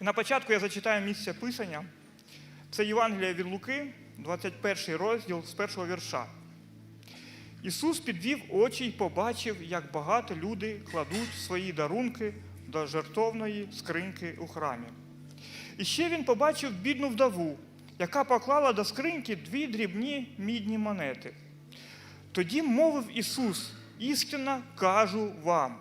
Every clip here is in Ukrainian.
І на початку я зачитаю місце Писання. Це Євангелія від Луки, 21 розділ з першого вірша. Ісус підвів очі і побачив, як багато люди кладуть свої дарунки до жертовної скриньки у храмі. І ще він побачив бідну вдову, яка поклала до скриньки дві дрібні мідні монети. Тоді мовив Ісус: істинно кажу вам,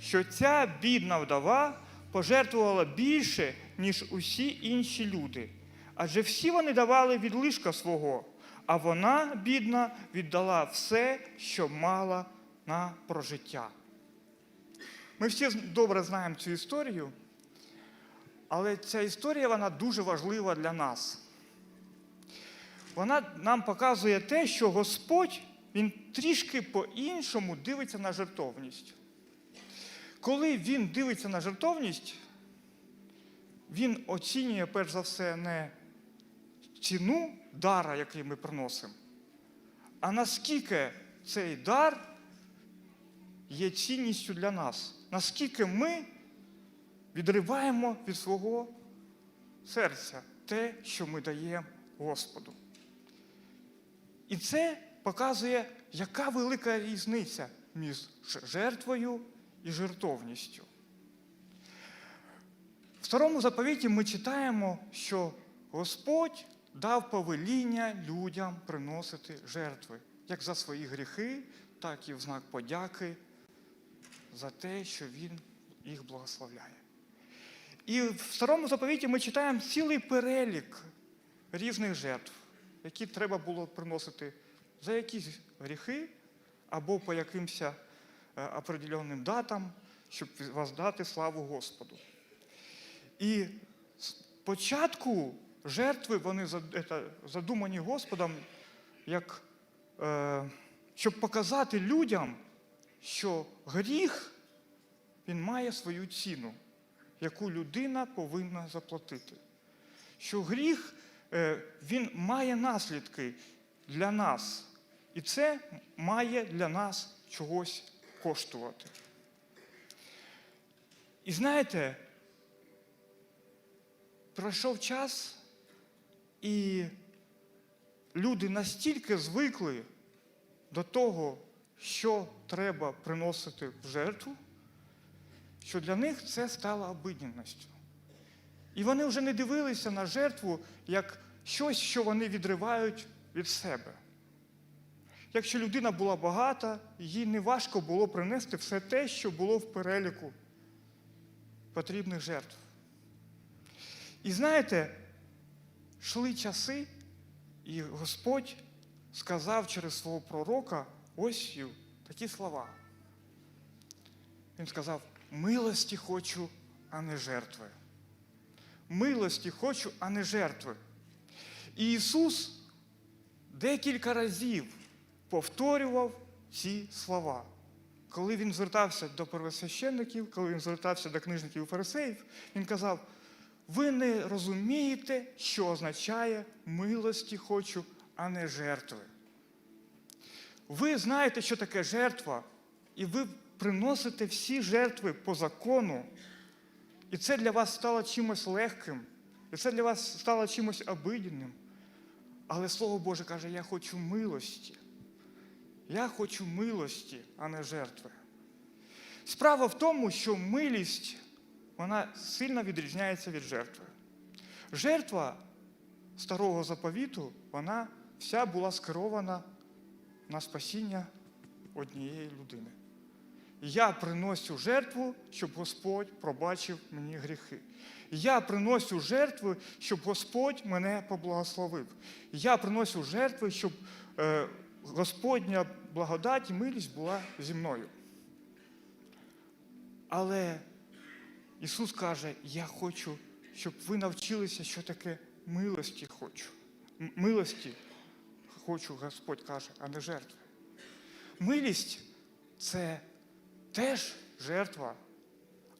що ця бідна вдова пожертвувала більше, ніж усі інші люди. Адже всі вони давали від лишка свого, а вона, бідна, віддала все, що мала на прожиття. Ми всі добре знаємо цю історію, але ця історія вона дуже важлива для нас. Вона нам показує те, що Господь він трішки по-іншому дивиться на жертовність. Коли він дивиться на жертовність, він оцінює перш за все не ціну дара, який ми приносимо, а наскільки цей дар є цінністю для нас, наскільки ми відриваємо від свого серця те, що ми даємо Господу. І це показує, яка велика різниця між жертвою і жертовністю. В старому заповіті ми читаємо, що Господь дав повеління людям приносити жертви, як за свої гріхи, так і в знак подяки за те, що Він їх благословляє. І в старому заповіті ми читаємо цілий перелік різних жертв, які треба було приносити за якісь гріхи або по якимось е, определенним датам, щоб воздати славу Господу. І спочатку жертви вони задумані Господом, як, е, щоб показати людям, що гріх він має свою ціну, яку людина повинна заплатити. Що гріх е, він має наслідки для нас. І це має для нас чогось коштувати. І знаєте, пройшов час, і люди настільки звикли до того, що треба приносити в жертву, що для них це стало обидненістю. І вони вже не дивилися на жертву як щось, що вони відривають від себе. Якщо людина була багата, їй не важко було принести все те, що було в переліку потрібних жертв. І знаєте, йшли часи, і Господь сказав через свого пророка Осію такі слова. Він сказав: милості хочу, а не жертви. Милості хочу, а не жертви. І Ісус декілька разів повторював ці слова. Коли він звертався до первосвященників, коли він звертався до книжників і фарисеїв, він казав: ви не розумієте, що означає милості хочу, а не жертви. Ви знаєте, що таке жертва, і ви приносите всі жертви по закону, і це для вас стало чимось легким, і це для вас стало чимось обиденним. Але Слово Боже каже, я хочу милості. Я хочу милості, а не жертви. Справа в тому, що милість вона сильно відрізняється від жертви. Жертва старого заповіту, вона вся була скерована на спасіння однієї людини. Я приносю жертву, щоб Господь пробачив мені гріхи. Я приносю жертви, щоб Господь мене поблагословив. Я приносю жертви, щоб е, Господня благодать і милість була зі мною. Але Ісус каже, я хочу, щоб ви навчилися, що таке милості хочу. Милості хочу, Господь каже, а не жертви. Милість це теж жертва,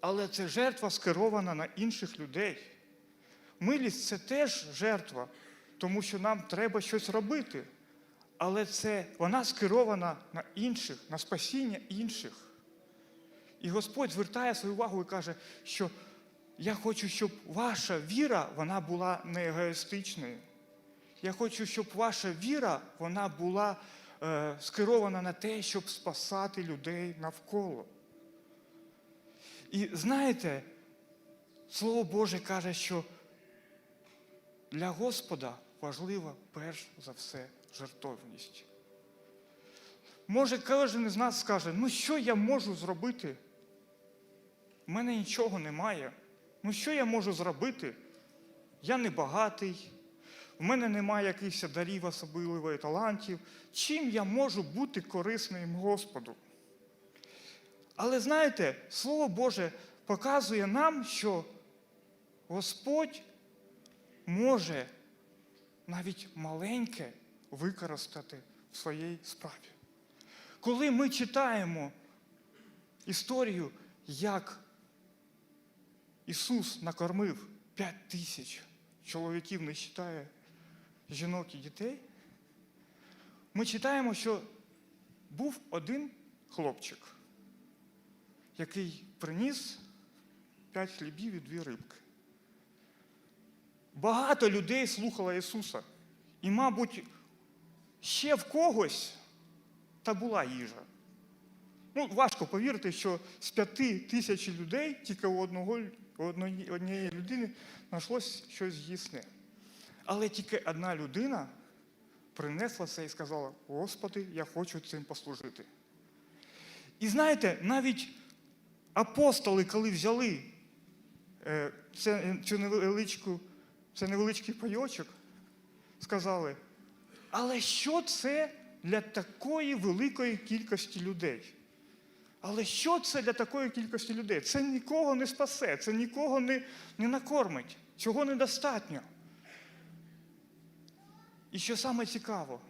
але це жертва скерована на інших людей. Милість це теж жертва, тому що нам треба щось робити. Але це вона скерована на інших, на спасіння інших. І Господь звертає свою увагу і каже, що я хочу, щоб ваша віра вона була не егоїстичною. Я хочу, щоб ваша віра вона була е, скерована на те, щоб спасати людей навколо. І знаєте, Слово Боже каже, що для Господа важлива перш за все жертовність. Може, кожен із нас скаже, ну що я можу зробити? У мене нічого немає. Ну що я можу зробити? Я не багатий, в мене немає якихось дарів особливої талантів. Чим я можу бути корисним Господу? Але знаєте, Слово Боже показує нам, що Господь може навіть маленьке використати в своїй справі. Коли ми читаємо історію, як Ісус накормив 5 тисяч чоловіків, не вважає жінок і дітей, ми читаємо, що був один хлопчик, який приніс 5 хлібів і дві рибки. Багато людей слухало Ісуса. І, мабуть, ще в когось та була їжа. Ну, важко повірити, що з п'яти тисяч людей тільки у одного, однієї людини знайшлось щось з'їсне. Але тільки одна людина принесла це і сказала: Господи, я хочу цим послужити. І знаєте, навіть апостоли, коли взяли е, це, цю невеличку, це невеличкий пайочок, сказали, але що це для такої великої кількості людей? Але що це для такої кількості людей? Це нікого не спасе, це нікого не, не накормить, цього недостатньо. І що саме цікаво,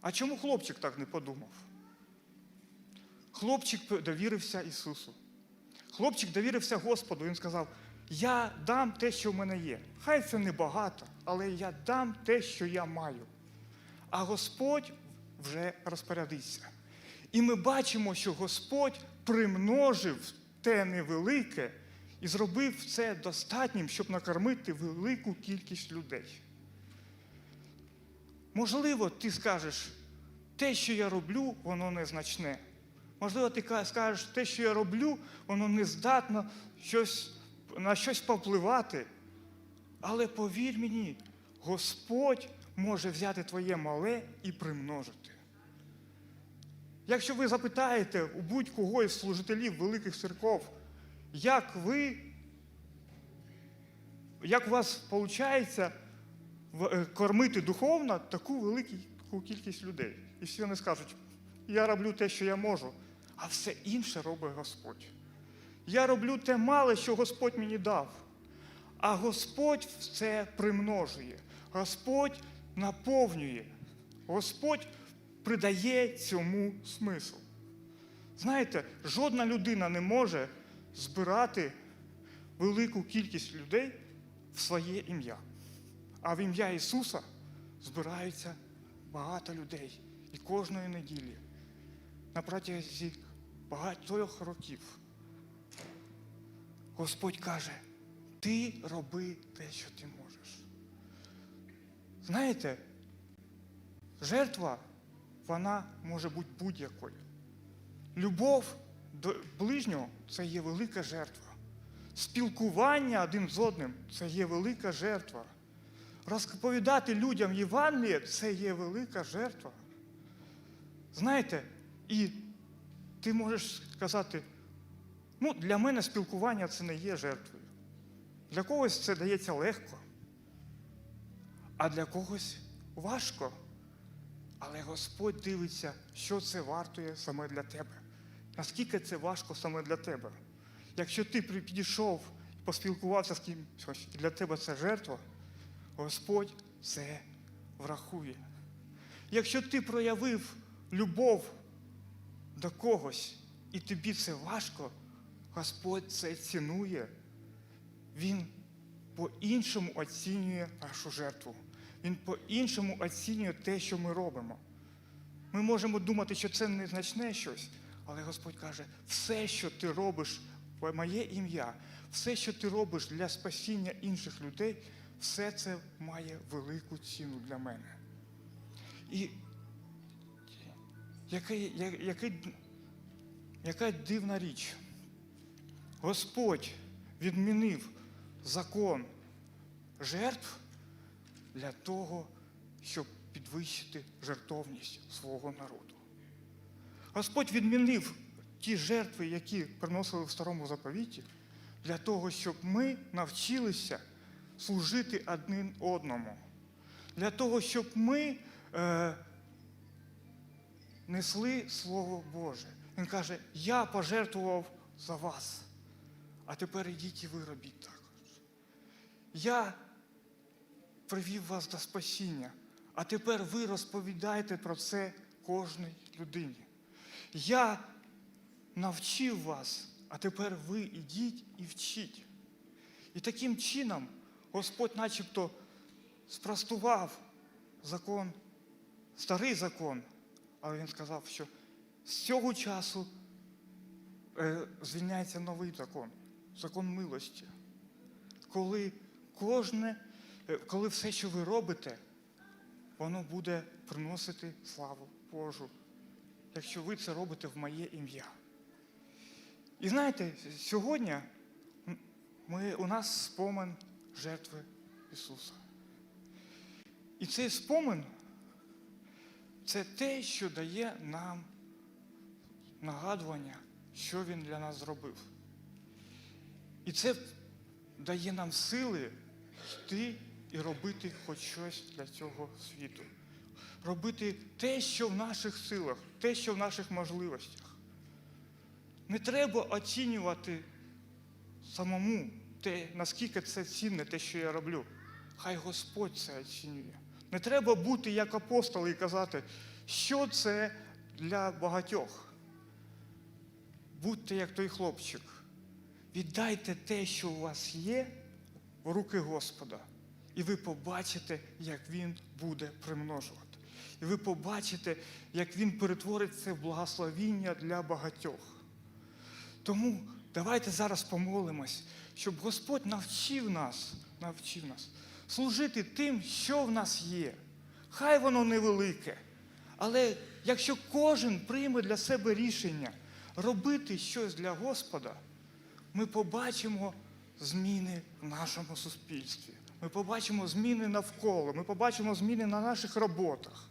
а чому хлопчик так не подумав? Хлопчик довірився Ісусу. Хлопчик довірився Господу. Він сказав: Я дам те, що в мене є. Хай це не багато, але я дам те, що я маю. А Господь вже розпорядиться. І ми бачимо, що Господь примножив те невелике і зробив це достатнім, щоб накормити велику кількість людей. Можливо, ти скажеш, те, що я роблю, воно незначне. Можливо, ти скажеш, те, що я роблю, воно не здатно щось, на щось повпливати. Але повір мені, Господь може взяти твоє мале і примножити. Якщо ви запитаєте у будь-кого із служителів великих церков, як ви, як у вас виходить кормити духовно таку велику кількість людей? І всі вони скажуть, я роблю те, що я можу, а все інше робить Господь. Я роблю те мале, що Господь мені дав. А Господь це примножує. Господь наповнює. Господь придає цьому смисл. Знаєте, жодна людина не може збирати велику кількість людей в своє ім'я. А в ім'я Ісуса збираються багато людей. І кожної неділі на протязі багатьох років Господь каже, ти роби те, що ти можеш. Знаєте, жертва, вона може бути будь-якою. Любов до ближнього це є велика жертва. Спілкування один з одним це є велика жертва. Розповідати людям Євангеліє це є велика жертва. Знаєте, і ти можеш сказати, ну, для мене спілкування це не є жертвою. Для когось це дається легко, а для когось важко. Але Господь дивиться, що це вартує саме для тебе. Наскільки це важко саме для тебе. Якщо ти підійшов і поспілкувався з кимось, і для тебе це жертва, Господь це врахує. Якщо ти проявив любов до когось, і тобі це важко, Господь це цінує. Він по-іншому оцінює нашу жертву. Він по-іншому оцінює те, що ми робимо. Ми можемо думати, що це незначне щось, але Господь каже, все, що ти робиш в моє ім'я, все, що ти робиш для спасіння інших людей, все це має велику ціну для мене. І який, який, яка дивна річ. Господь відмінив закон жертв для того, щоб підвищити жертовність свого народу. Господь відмінив ті жертви, які приносили в старому заповіті, для того, щоб ми навчилися служити один одному, для того, щоб ми е, несли Слово Боже. Він каже, я пожертвував за вас, а тепер ідіть і ви робіть. Я привів вас до спасіння, а тепер ви розповідаєте про це кожній людині. Я навчив вас, а тепер ви ідіть і вчіть. І таким чином Господь начебто спростував закон, старий закон, але він сказав, що з цього часу е, звільняється новий закон, закон милості. Коли кожне, е, коли все, що ви робите, воно буде приносити славу Божу, якщо ви це робите в моє ім'я. І знаєте, сьогодні ми, у нас спомин жертви Ісуса. І цей спомин це те, що дає нам нагадування, що Він для нас зробив. І це дає нам сили йти і робити хоч щось для цього світу. Робити те, що в наших силах, те, що в наших можливостях. Не треба оцінювати самому те, наскільки це цінне, те, що я роблю. Хай Господь це оцінює. Не треба бути як апостоли і казати, що це для багатьох. Будьте як той хлопчик. Віддайте те, що у вас є, в руки Господа, і ви побачите, як Він буде примножувати. І ви побачите, як Він перетворить це в благословіння для багатьох. Тому давайте зараз помолимось, щоб Господь навчив нас, навчив нас служити тим, що в нас є. Хай воно невелике. Але якщо кожен прийме для себе рішення робити щось для Господа, ми побачимо зміни в нашому суспільстві. Ми побачимо зміни навколо, ми побачимо зміни на наших роботах.